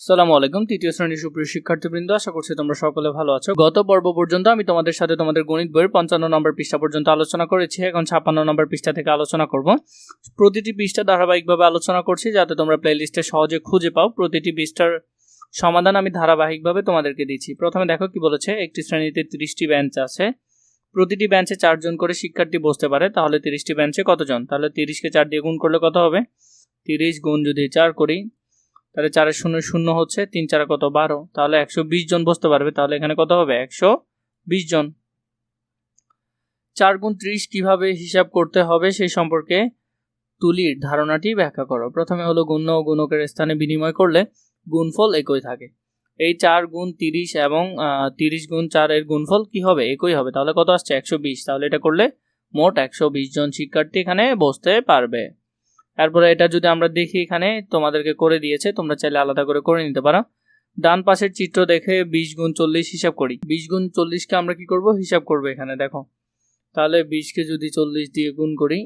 সালামু আলাইকুম, তৃতীয় শ্রেণির সুপ্রিয় শিক্ষার্থীবৃন্দ, আশা করছি তোমরা সকলে ভালো আছো। গত পর্ব পর্যন্ত আমি তোমাদের সাথে তোমাদের গণিত বইয়ের পঞ্চান্ন নম্বর পৃষ্ঠা পর্যন্ত আলোচনা করেছি, এখন ছাপ্পান্ন নম্বর পৃষ্ঠা থেকে আলোচনা করব। প্রতিটি পৃষ্ঠা ধারাবাহিকভাবে আলোচনা করছি যাতে তোমরা প্লেলিস্টে সহজে খুঁজে পাও। প্রতিটি পৃষ্ঠার সমাধান আমি ধারাবাহিকভাবে তোমাদেরকে দিচ্ছি। প্রথমে দেখো কি বলেছে, একটি শ্রেণীতে তিরিশটি বেঞ্চ আছে। প্রতিটি বেঞ্চে চারজন করে শিক্ষার্থী বসতে পারে, তাহলে তিরিশটি বেঞ্চে কতজন? তাহলে তিরিশকে চার দিয়ে গুণ করলে কত হবে? তিরিশ গুণ যদি চার করি তাহলে চারের শূন্য শূন্য হচ্ছে, তিন চারে কত? বারো। তাহলে একশো বিশ জন বসতে পারবে, তাহলে এখানে কত হবে? একশো বিশ জন। চার গুণ ত্রিশ কীভাবে হিসাব করতে হবে সেই সম্পর্কে তুলির ধারণাটি ব্যাখ্যা করো। প্রথমে হলো গুণ্য ও গুণকের স্থানে বিনিময় করলে গুণফল একই থাকে। এই চার গুণ তিরিশ এবং তিরিশ গুণ চারের গুণফল কি হবে? একই হবে। তাহলে কত আসছে? একশো বিশ। তাহলে এটা করলে মোট একশো বিশ জন শিক্ষার্থী এখানে বসতে পারবে। তারপরে এটা যদি আমরা দেখি এখানে, তোমাদেরকে করে দিয়েছে, তোমরা চাইলে আলাদা করে করে নিতে পারো। ডান পাশের চিত্র দেখে বিশ গুণ চল্লিশ হিসাব করি। বিশ গুণ চল্লিশকে আমরা কি করব? হিসাব করব এখানে, দেখো। তাহলে বিশকে যদি চল্লিশ দিয়ে গুণ করি,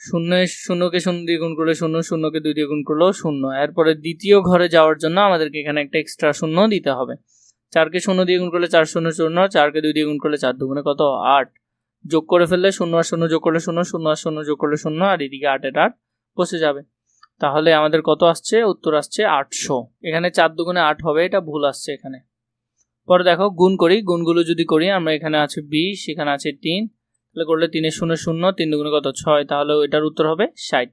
শূন্য শূন্যকে শূন্য দিয়ে গুণ করলে শূন্য, শূন্যকে দুই দিয়ে গুণ করলেও শূন্য। এরপরে দ্বিতীয় ঘরে যাওয়ার জন্য আমাদেরকে এখানে একটা এক্সট্রা শূন্য দিতে হবে। চারকে শূন্য দিয়ে গুণ করলে চার, শূন্য শূন্য, চারকে দুই দিয়ে গুণ করলে চার, দুগুণে কত? আট। যোগ করে ফেললে শূন্য আর শূন্য যোগ করলে শূন্য শূন্য আর শূন্য যোগ করলে শূন্য, আর এদিকে আটের আট বসে যাবে। তাহলে আমাদের কত আসছে? উত্তর আসছে আটশো। এখানে চার দুগুণে আট হবে, এটা ভুল আসছে এখানে। পরে দেখো, গুণ করি, গুণগুলো যদি করি, আমরা এখানে আছে বিশ, এখানে আছে তিন। তাহলে করলে তিনের শূন্য শূন্য, তিন দুগুণে কত? ছয়। তাহলে এটার উত্তর হবে ষাট।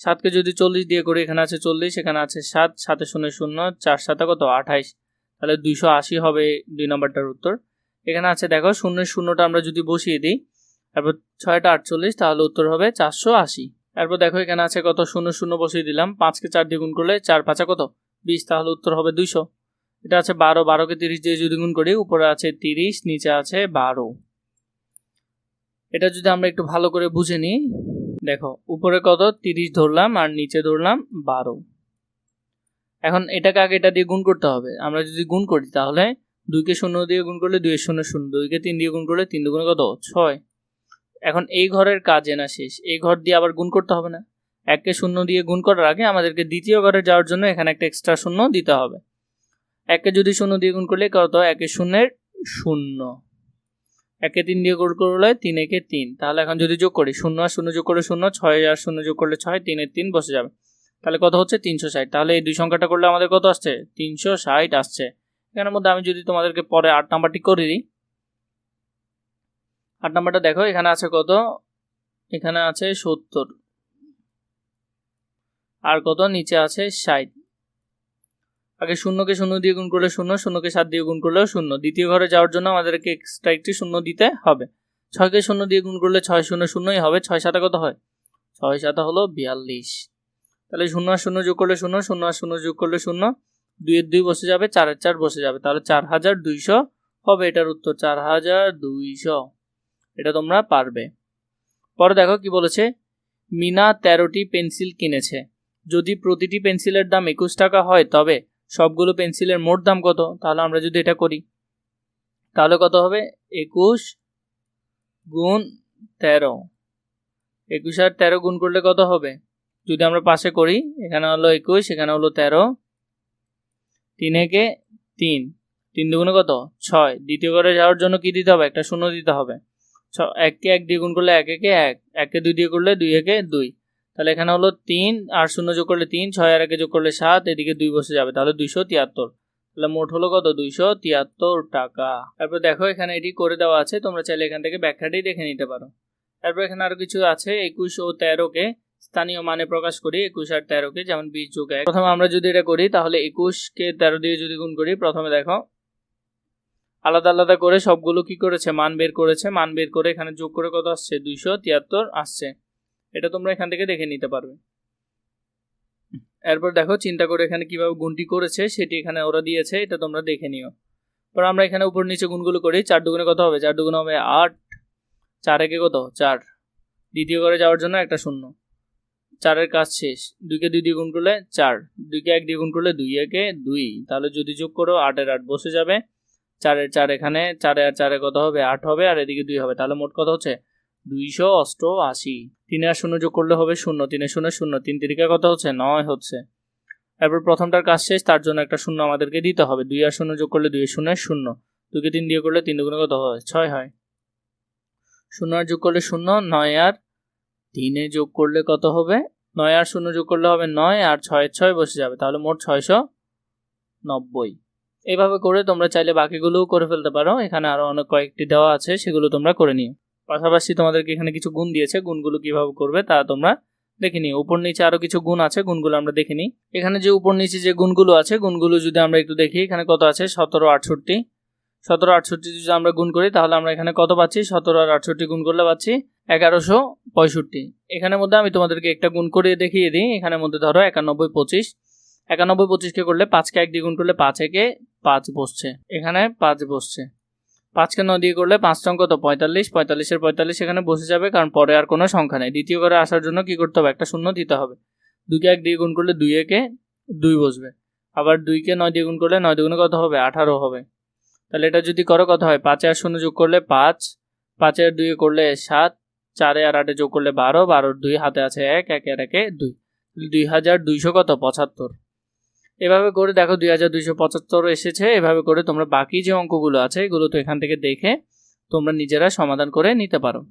সাতকে যদি চল্লিশ দিয়ে করি, এখানে আছে চল্লিশ, এখানে আছে সাত, সাতে শূন্য শূন্য, চার সাতে কত? আঠাইশ। তাহলে দুইশো আশি হবে দুই নম্বরটার উত্তর। এখানে আছে, দেখো, শূন্য, শূন্যটা আমরা যদি বসিয়ে দিই, তারপর ছয়টা আটচল্লিশ, তাহলে উত্তর হবে চারশো আশি। তারপর দেখো, এখানে আছে কত? শূন্য শূন্য বসিয়ে দিলাম, পাঁচকে চার দিয়ে গুণ করলে চার পাঁচা কত? বিশ, তাহলে উত্তর হবে দুইশো। এটা আছে বারো, বারোকে তিরিশ দিয়ে যদি গুণ করি, উপরে আছে তিরিশ, নিচে আছে বারো। এটা যদি আমরা একটু ভালো করে বুঝে নিই, দেখো, উপরে কত? তিরিশ ধরলাম, আর নিচে ধরলাম বারো। এখন এটাকে আগে এটা দিয়ে গুণ করতে হবে। আমরা যদি গুণ করি, তাহলে দুইকে শূন্য দিয়ে গুণ করলে দুইয়ের শূন্য শূন্য, দুইকে তিন দিয়ে গুণ করলে তিন দুগুণে কত? ছয়। এখন এই ঘরের কাজ না শেষ, এই ঘর দিয়ে আবার গুণ করতে হবে না। এককে শূন্য দিয়ে গুণ করার আগে আমাদেরকে দ্বিতীয় ঘরে যাওয়ার জন্য এখানে একটা এক্সট্রা শূন্য দিতে হবে। এককে যদি শূন্য দিয়ে গুণ করলে কত? একে শূন্যের শূন্য। একে তিন দিয়ে গুণ করলে তিন, একে তিন। তাহলে এখন যদি যোগ করি, শূন্য আর শূন্য যোগ করলে শূন্য, ছয় আর শূন্য যোগ করলে ছয় তিনের তিন বসে যাবে। তাহলে কত হচ্ছে? তিনশো ষাট। তাহলে এই দুই সংখ্যাটা করলে আমাদের কত আসছে? তিনশো ষাট আসছে। এখানের মধ্যে আমি যদি তোমাদেরকে পরে আট নাম্বারটি করে দিই। আট নাম্বারটা দেখো, এখানে আছে কত? এখানে আছে সত্তর। আর কত? নিচে আছে ষাট। আগে শূন্যকে শূন্য দিয়ে গুণ করলে শূন্য, শূন্যকে সাত দিয়ে গুণ করলেও শূন্য। দ্বিতীয় ঘরে যাওয়ার জন্য আমাদেরকে এক্সট্রা একটি শূন্য দিতে হবে। ছয়কে শূন্য দিয়ে গুণ করলে ছয় শূন্য শূন্যই হবে। ছয় সাতা কত হয়? ছয় সাতা হলো বিয়াল্লিশ। তাহলে শূন্য আর শূন্য যোগ করলে শূন্য শূন্য আর শূন্য যোগ করলে শূন্য। দুইয়ের দুই বসে যাবে, চারের চার বসে যাবে। তাহলে চার হাজার দুইশো হবে এটার উত্তর চার হাজার দুইশো। এটা তোমরা পারবে। পরে দেখো কি বলেছে, মিনা তেরোটি পেন্সিল কিনেছে। যদি প্রতিটি পেন্সিলের দাম একুশ টাকা হয়, তবে সবগুলো পেন্সিলের মোট দাম কত? তাহলে আমরা যদি এটা করি, তাহলে কত হবে? একুশ গুণ তেরো। একুশ আর তেরো গুণ করলে কত হবে? যদি আমরা পাশে করি, এখানে হলো একুশ, এখানে হলো তেরো। তিন একে তিন। তিন দুগুণে কত? ছয়। দ্বিতীয় ঘরে যাওয়ার জন্য কি দিতে হবে? একটা শূন্য দিতে হবে। ছ, এককে এক দিয়ে গুণ করলে এক একে এক। একে দুই দিয়ে করলে দুই একে দুই। তাহলে এখানে হলো তিন আর শূন্য যোগ করলে তিন, ছয় আর একে যোগ করলে সাত, এদিকে দুই বসে যাবে। তাহলে দুইশো তিয়াত্তর। তাহলে মোট হলো কত? দুইশো তিয়াত্তর টাকা। তারপর দেখো এখানে এটি করে দেওয়া আছে। তোমরা চাইলে এখান থেকে ব্যাখ্যাটি দেখে নিতে পারো। তারপর এখানে আরও কিছু আছে। একুশ ও তেরোকে স্থানীয় মানে প্রকাশ করি, একুশ আর তেরোকে, যেমন বিশ যোগ এক প্রথমে আমরা যদি এটা করি, তাহলে একুশকে তেরো দিয়ে যদি গুণ করি, প্রথমে দেখো, আলাদা আলাদা করে সবগুলো কি করেছে? মান বের করেছে। মান বের করে এখানে যোগ করে কত আসছে? দুইশো তিয়াত্তর আসছে। এটা তোমরা এখান থেকে দেখে নিতে পারবে। এরপর দেখো, চিন্তা করে এখানে কীভাবে গুণটি করেছে, সেটি এখানে ওরা দিয়েছে, এটা তোমরা দেখে নিও। পর আমরা এখানে উপর নিচে গুণগুলো করি, চার দুগুণে কত হবে? চার দুগুণে হবে আট। চার একে কত? চার। দ্বিতীয় ঘরে যাওয়ার জন্য একটা শূন্য। চারের কাজ শেষ। দুইকে দুই দিয়ে গুণ করলে চার। দুইকে এক দিয়ে গুণ করলে দুই, একে দুই। তাহলে যদি যোগ করো, আটের আট বসে যাবে। চারের চার এখানে, চারে আর চারে কত হবে? আট হবে, আর এদিকে দুই হবে। তাহলে মোট কত হচ্ছে? দুইশো অষ্ট আশি তিনে আর শূন্য যোগ করলে হবে শূন্য। তিনে শূন্য শূন্য। তিন তিরিকা কত হচ্ছে? নয় হচ্ছে। এরপর প্রথমটার কাজ শেষ, তার জন্য একটা শূন্য আমাদেরকে দিতে হবে। দুই আর শূন্য যোগ করলে দুই, শূন্য শূন্য। দুইকে তিন দিয়ে করলে তিন দুগুণে কত হয়? ছয় হয়। শূন্য আর যোগ করলে শূন্য, নয় আর তিনে যোগ করলে কত হবে? নয় আর শূন্য যোগ করলে হবে নয় আর ছয় ছয় বসে যাবে। তাহলে মোট ছয়শো নব্বই। এইভাবে করে তোমরা চাইলে বাকিগুলোও করে ফেলতে পারো। এখানে আরও অনেক কয়েকটি দেওয়া আছে, সেগুলো তোমরা করে নিও। পাশাপাশি তোমাদেরকে এখানে কিছু গুণ দিয়েছে। গুণগুলো কীভাবে করবে তা তোমরা দেখে নিও। উপর নিচে আরও কিছু গুণ আছে, গুণগুলো আমরা দেখে নিই। এখানে যে উপর নিচে যে গুণগুলো আছে, গুণগুলো যদি আমরা একটু দেখি, এখানে কত আছে? সতেরো, আটষট্টি। সতেরো আটষট্টি যদি আমরা গুণ করি, তাহলে আমরা এখানে কত পাচ্ছি? সতেরো আর আটষট্টি গুণ করলে পাচ্ছি এগারোশো পঁয়ষট্টি। এখানের মধ্যে আমি তোমাদেরকে একটা গুণ করে দেখিয়ে দিই। এখানের মধ্যে ধরো একানব্বই পঁচিশ। একানব্বই পঁচিশকে করলে পাঁচকে এক দিয়ে গুণ করলে পাঁচ একে পাঁচ বসছে। এখানে পাঁচ বসছে। পাঁচকে ন দিয়ে করলে পাঁচ অঙ্ক তো পঁয়তাল্লিশ। পঁয়তাল্লিশের পঁয়তাল্লিশ এখানে বসে যাবে, কারণ পরে আর কোনো সংখ্যা নেই। দ্বিতীয় ঘরে আসার জন্য কি করতে হবে? একটা শূন্য দিতে হবে। দুইকে এক দিয়ে গুণ করলে দুই একে দুই বসবে। আবার দুইকে নয় দিয়ে গুণ করলে নয় দুগুণে কত হবে? আঠারো হবে। তাহলে এটা যদি করো কত হয়? পাঁচে আর শূন্য যোগ করলে পাঁচ, পাঁচে আর দুইয়ে করলে সাত, চারে আর আটে যোগ করলে বারো, বারোর দুই হাতে আছে এক, একে একে দুই। দুই হাজার দুইশো কত? পঁচাত্তর। এভাবে করে দেখো দুই হাজার দুইশো পঁচাত্তর এসেছে, এভাবে করে তোমরা বাকি যে অঙ্কগুলো আছে, এগুলো তো এখান থেকে দেখে তোমরা নিজেরা সমাধান করে নিতে পারো।